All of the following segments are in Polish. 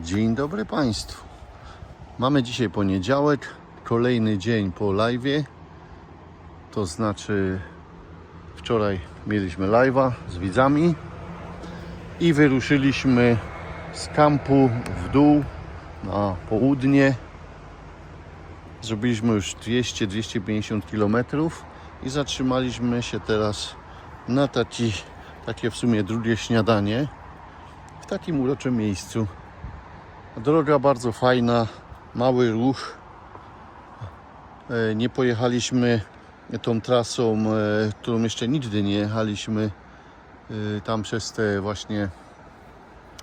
Dzień dobry Państwu. Mamy dzisiaj poniedziałek, kolejny dzień po live'ie. To znaczy wczoraj mieliśmy live'a z widzami i wyruszyliśmy z kampu w dół na południe. Zrobiliśmy już 200-250 km i zatrzymaliśmy się teraz na taki, takie w sumie drugie śniadanie w takim uroczym miejscu. Droga bardzo fajna, mały ruch. E, Nie pojechaliśmy tą trasą, e, którą jeszcze nigdy nie jechaliśmy, e, tam przez te właśnie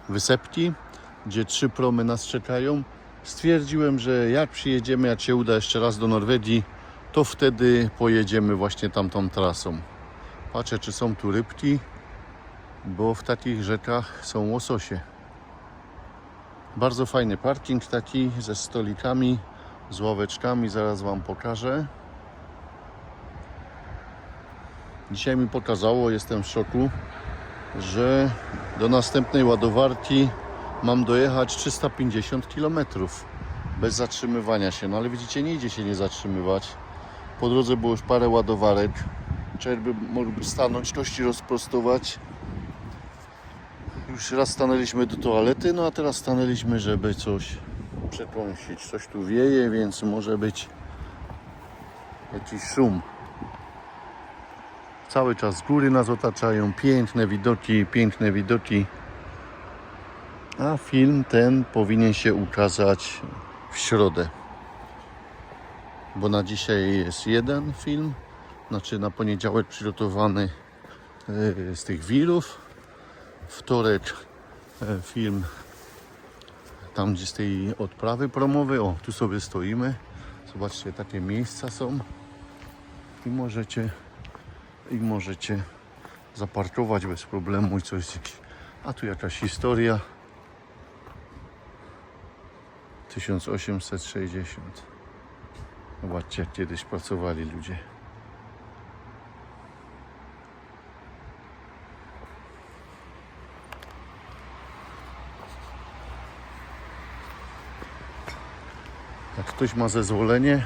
wysepki, gdzie trzy promy nas czekają. Stwierdziłem, że jak przyjedziemy, jak się uda jeszcze raz do Norwegii, to wtedy pojedziemy właśnie tamtą trasą. Patrzę, czy są tu rybki, bo w takich rzekach są łososie. Bardzo fajny parking taki ze stolikami, z ławeczkami, zaraz Wam pokażę. Dzisiaj mi pokazało, jestem w szoku, że do następnej ładowarki mam dojechać 350 km bez zatrzymywania się. No ale widzicie, nie idzie się nie zatrzymywać. Po drodze było już parę ładowarek. Człowiek by mógł stanąć, kości rozprostować. Już raz stanęliśmy do toalety, no a teraz stanęliśmy, żeby coś przekąsić. Coś tu wieje, więc może być jakiś szum. Cały czas góry nas otaczają, piękne widoki, piękne widoki. A film ten powinien się ukazać w środę. Bo na dzisiaj jest jeden film, znaczy na poniedziałek przygotowany yy, z tych wirów. Wtorek e, film tam gdzie z tej odprawy promowej. O, tu sobie stoimy. Zobaczcie, takie miejsca są. I możecie i możecie zaparkować bez problemu i coś. A tu jakaś historia. 1860. Zobaczcie, jak kiedyś pracowali ludzie. Jak ktoś ma zezwolenie,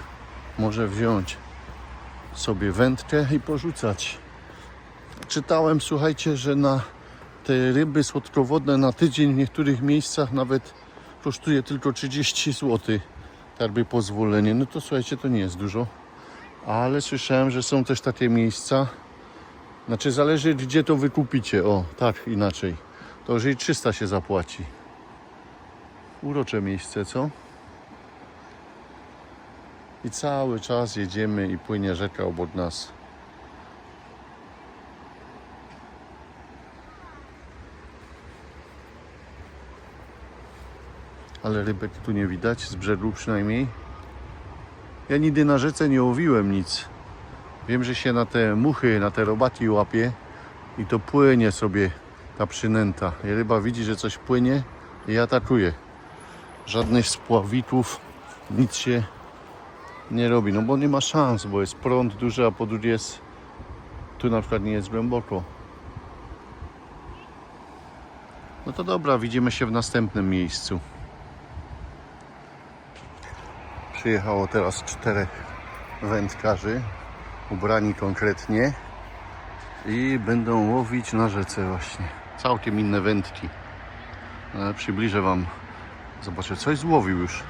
może wziąć sobie wędkę i porzucać. Czytałem, słuchajcie, że na te ryby słodkowodne na tydzień w niektórych miejscach nawet kosztuje tylko 30 zł. Jakby pozwolenie. No to słuchajcie, to nie jest dużo. Ale słyszałem, że są też takie miejsca. Znaczy zależy gdzie to wykupicie. O, tak inaczej. To jeżeli 300 się zapłaci. Urocze miejsce, co? I cały czas jedziemy i płynie rzeka obok nas. Ale rybek tu nie widać, z brzegu przynajmniej. Ja nigdy na rzece nie łowiłem nic. Wiem, że się na te muchy, na te robaki łapie i to płynie sobie ta przynęta. I ryba widzi, że coś płynie i atakuje. Żadnych spławików, nic się nie robi, no bo nie ma szans, bo jest prąd duży, a po drugie jest tu na przykład nie jest głęboko. No to dobra, widzimy się w następnym miejscu. Przyjechało teraz czterech wędkarzy, ubrani konkretnie i będą łowić na rzece właśnie. Całkiem inne wędki. Ale przybliżę Wam. Zobaczę, coś złowił już.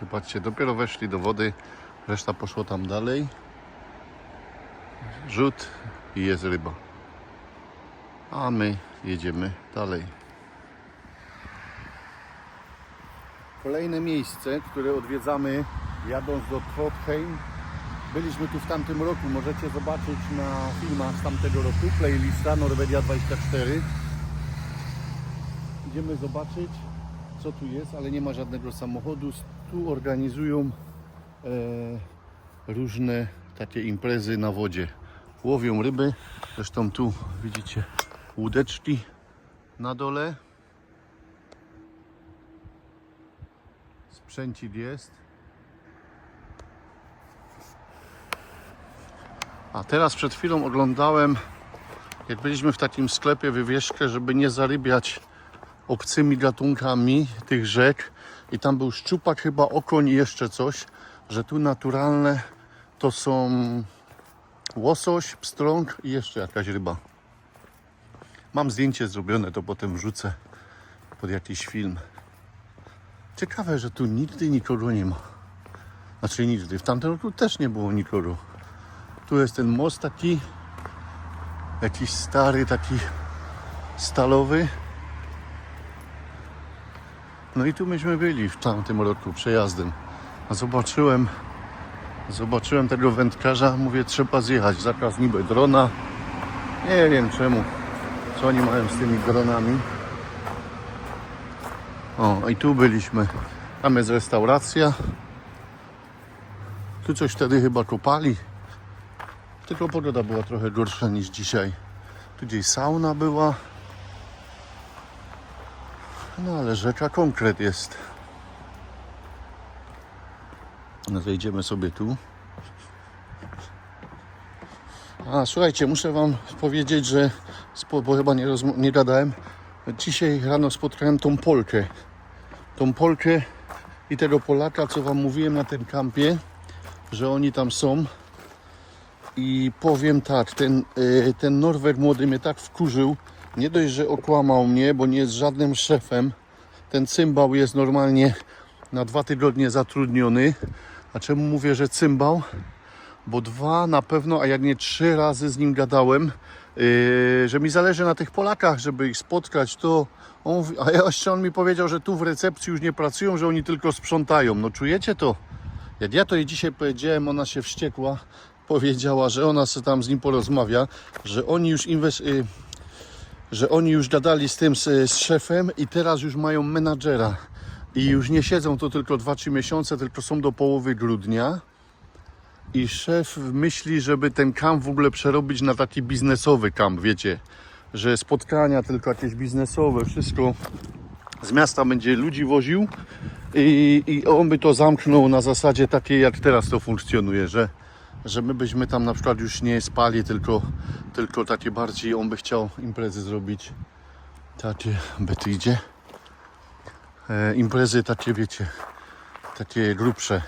Zobaczcie, dopiero weszli do wody, reszta poszło tam dalej. Rzut i jest ryba. A my jedziemy dalej. Kolejne miejsce, które odwiedzamy jadąc do Trondheim. Byliśmy tu w tamtym roku, możecie zobaczyć na filmach z tamtego roku, playlista Norwegia 24. Idziemy zobaczyć, co tu jest, ale nie ma żadnego samochodu. Tu organizują e, różne takie imprezy na wodzie. Łowią ryby, zresztą tu widzicie łódeczki na dole. Sprzęcik jest. A teraz przed chwilą oglądałem, jak byliśmy w takim sklepie wywieszkę, żeby nie zarybiać obcymi gatunkami tych rzek. I tam był szczupak, chyba okoń i jeszcze coś, że tu naturalne to są łosoś, pstrąg i jeszcze jakaś ryba. Mam zdjęcie zrobione, to potem wrzucę pod jakiś film. Ciekawe, że tu nigdy nikogo nie ma. Znaczy nigdy. W tamtym roku też nie było nikogo. Tu jest ten most taki, jakiś stary, taki stalowy. No i tu myśmy byli w tamtym roku przejazdem. A zobaczyłem, zobaczyłem tego wędkarza, mówię trzeba zjechać. Zakaz niby drona. Nie wiem czemu. Co oni mają z tymi dronami. O, i tu byliśmy. Tam jest restauracja. Tu coś wtedy chyba kopali. Tylko pogoda była trochę gorsza niż dzisiaj. Tu gdzieś sauna była. No ale rzeka konkret jest. No zejdziemy sobie tu. A słuchajcie, muszę wam powiedzieć, że bo chyba nie, nie gadałem. Dzisiaj rano spotkałem tą Polkę. Tą Polkę i tego Polaka, co wam mówiłem na tym kampie, że oni tam są. I powiem tak, ten, y, ten Norweg młody mnie tak wkurzył. Nie dość, że okłamał mnie, bo nie jest żadnym szefem. Ten cymbał jest normalnie na dwa tygodnie zatrudniony. A czemu mówię, że cymbał? Bo dwa na pewno, a jak nie trzy razy z nim gadałem, yy, że mi zależy na tych Polakach, żeby ich spotkać, to on, mówi- a jeszcze on mi powiedział, że tu w recepcji już nie pracują, że oni tylko sprzątają. No czujecie to? Jak ja to jej dzisiaj powiedziałem, ona się wściekła, powiedziała, że ona sobie tam z nim porozmawia, że oni już inwest... y, że oni już gadali z tym, z, z szefem i teraz już mają menadżera. I już nie siedzą to tylko 2-3 miesiące, tylko są do połowy grudnia. I szef myśli, żeby ten kamp w ogóle przerobić na taki biznesowy kamp, wiecie, że spotkania tylko jakieś biznesowe, wszystko z miasta będzie ludzi woził i, i on by to zamknął na zasadzie takiej, jak teraz to funkcjonuje, że, że my byśmy tam na przykład już nie spali, tylko, tylko takie bardziej on by chciał imprezy zrobić. Takie, Betty idzie. E, imprezy takie, wiecie, takie grubsze.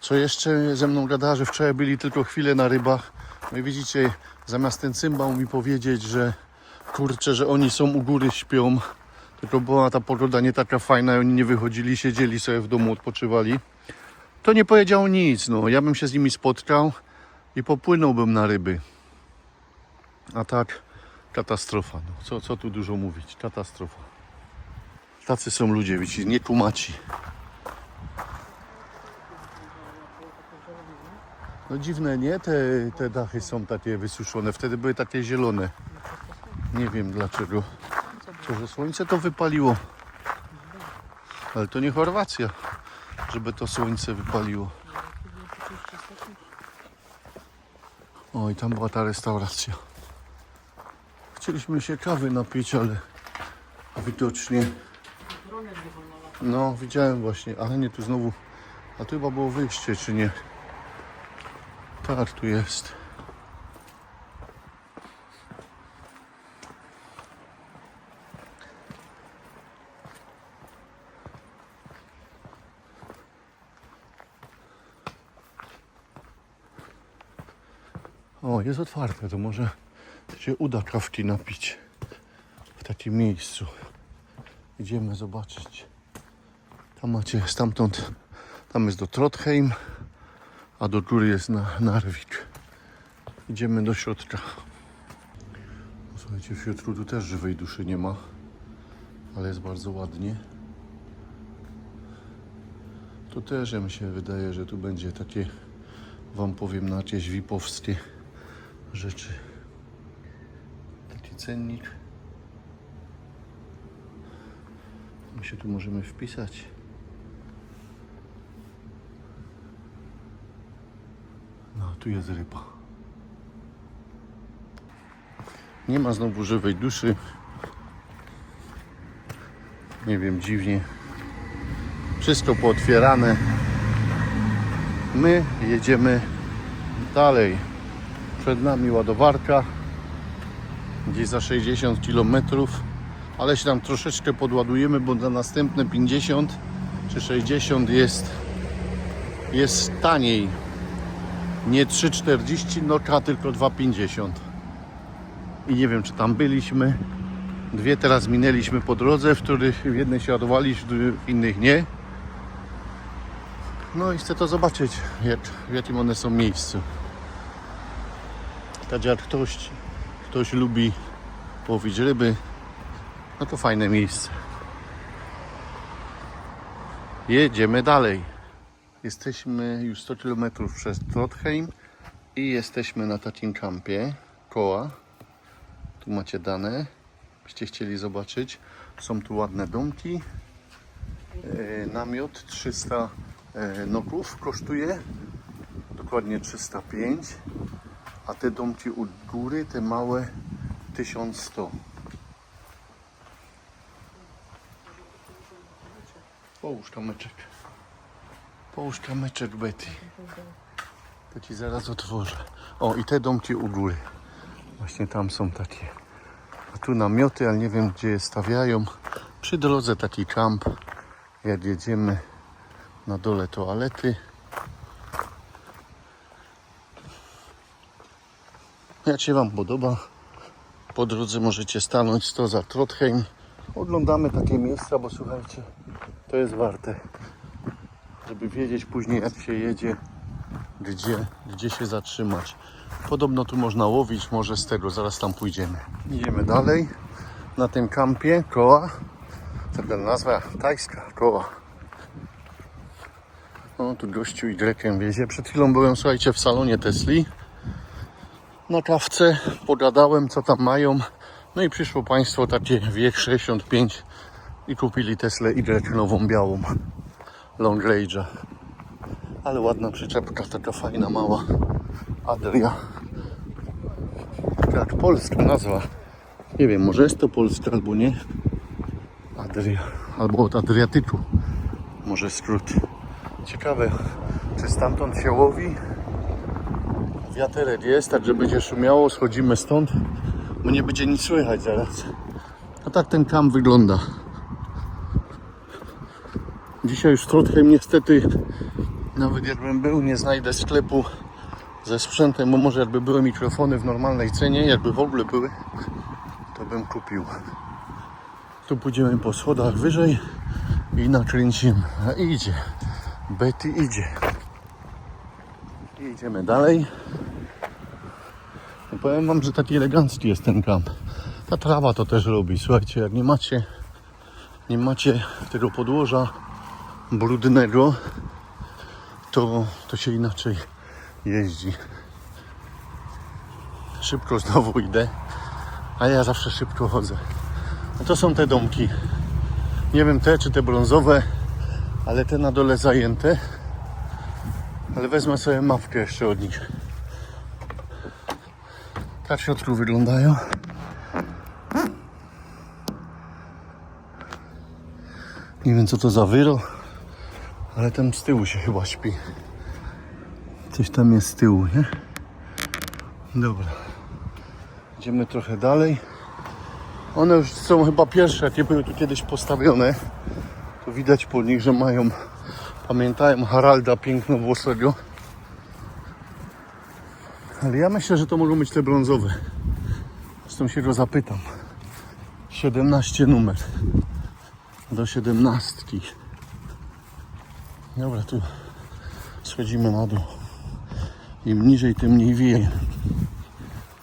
Co jeszcze ze mną gada, że wczoraj byli tylko chwilę na rybach. No i widzicie, zamiast ten cymbał mi powiedzieć, że kurczę, że oni są u góry, śpią. Tylko była ta pogoda nie taka fajna i oni nie wychodzili, siedzieli sobie w domu, odpoczywali. To nie powiedział nic, no. Ja bym się z nimi spotkał i popłynąłbym na ryby. A tak, katastrofa. No. Co, co tu dużo mówić? Katastrofa. Tacy są ludzie, widzicie, nie kumaci. No dziwne, nie? Te, te dachy są takie wysuszone. Wtedy były takie zielone. Nie wiem dlaczego. To, że słońce to wypaliło. Ale to nie Chorwacja, żeby to słońce wypaliło. O, i tam była ta restauracja. Chcieliśmy się kawy napić, ale widocznie... No, widziałem właśnie, ale nie, tu znowu... A tu chyba było wyjście, czy nie? Tak, tu jest. Jest otwarte, to może się uda kawki napić w takim miejscu. Idziemy zobaczyć. Tam macie stamtąd, tam jest do Trondheim, a do góry jest na Narvik. Idziemy do środka. Słuchajcie, w środku tu też żywej duszy nie ma, ale jest bardzo ładnie. Tu też mi się wydaje, że tu będzie takie, wam powiem, na jakieś wipowskie rzeczy. Taki cennik. My się tu możemy wpisać. No, tu jest ryba. Nie ma znowu żywej duszy. Nie wiem, dziwnie. Wszystko pootwierane. My jedziemy dalej. Przed nami ładowarka. Gdzieś za 60 km. Ale się tam troszeczkę podładujemy, bo za następne 50 czy 60 jest, jest taniej. Nie 3,40 noka, tylko 2,50. I nie wiem, czy tam byliśmy. Dwie teraz minęliśmy po drodze, w których w jednej się ładowaliśmy, w innych nie. No i chcę to zobaczyć, jak, w jakim one są miejscu. Tak jak ktoś, ktoś lubi łowić ryby, no to fajne miejsce. Jedziemy dalej. Jesteśmy już 100 km przez Trondheim i jesteśmy na takim kampie koła. Tu macie dane, byście chcieli zobaczyć. Są tu ładne domki. E, namiot 300 e, noków kosztuje. Dokładnie 305. A te domki u góry, te małe 1100. Połóż kamyczek. Połóż kamyczek Betty. To ci zaraz otworzę. O i te domki u góry. Właśnie tam są takie. A tu namioty, ale nie wiem gdzie je stawiają. Przy drodze taki kamp. Jak jedziemy na dole toalety. Jak się Wam podoba, po drodze możecie stanąć to za Trondheim. Oglądamy takie miejsca, bo słuchajcie, to jest warte, żeby wiedzieć później jak się jedzie, gdzie, gdzie się zatrzymać. Podobno tu można łowić, może z tego, zaraz tam pójdziemy. Idziemy dalej. Na tym kampie koła, taka nazwa tajska, koła. O, tu gościu Y wiezie. Przed chwilą byłem, słuchajcie, w salonie Tesli. Na kawce pogadałem, co tam mają. No i przyszło państwo takie wiek 65 i kupili Teslę Y nową białą. Long Range'a. Ale ładna przyczepka, taka fajna, mała. Adria. Jak polska nazwa. Nie wiem, może jest to polska albo nie. Adria. Albo od Adriatyku. Może skrót. Ciekawe, czy stamtąd się łowi? Wiaterek jest, tak że będzie szumiało. Schodzimy stąd, bo nie będzie nic słychać zaraz. A tak ten kamp wygląda. Dzisiaj już Trondheim niestety, nawet jakbym był, nie znajdę sklepu ze sprzętem, bo może jakby były mikrofony w normalnej cenie, jakby w ogóle były, to bym kupił. Tu pójdziemy po schodach wyżej i nakręcimy. A idzie. Betty idzie. Idziemy dalej. No powiem wam, że taki elegancki jest ten kamp. Ta trawa to też robi. Słuchajcie, jak nie macie, nie macie tego podłoża brudnego, to, to się inaczej jeździ. Szybko znowu idę, a ja zawsze szybko chodzę. No to są te domki. Nie wiem te czy te brązowe, ale te na dole zajęte. Ale wezmę sobie mapkę jeszcze od nich. Tak w środku wyglądają. Nie wiem co to za wyro, ale tam z tyłu się chyba śpi. Coś tam jest z tyłu, nie? Dobra. Idziemy trochę dalej. One już są chyba pierwsze, jakie były tu kiedyś postawione. To widać po nich, że mają, pamiętają Haralda pięknowłosego. Ale ja myślę, że to mogą być te brązowe. Zresztą się go zapytam. 17 numer. Do 17. Dobra, tu schodzimy na dół. Im niżej, tym mniej wieje.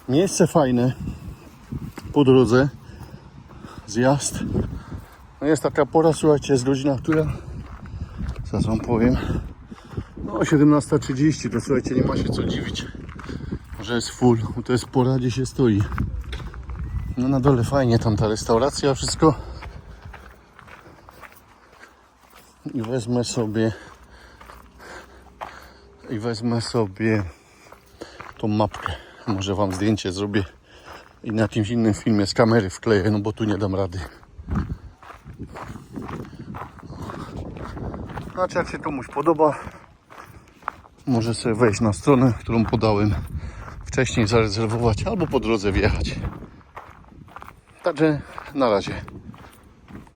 Miejsce fajne. Po drodze. Zjazd. No jest taka pora, słuchajcie, jest godzina która? Zaraz wam powiem. No 17.30 to słuchajcie, nie ma się co dziwić, że jest full, to jest pora, gdzie się stoi. No na dole fajnie tam ta restauracja, wszystko. I wezmę sobie i wezmę sobie tą mapkę. Może wam zdjęcie zrobię i na jakimś innym filmie z kamery wkleję, no bo tu nie dam rady. Znaczy jak się komuś podoba, może sobie wejść na stronę, którą podałem wcześniej, zarezerwować albo po drodze wjechać. Także na razie.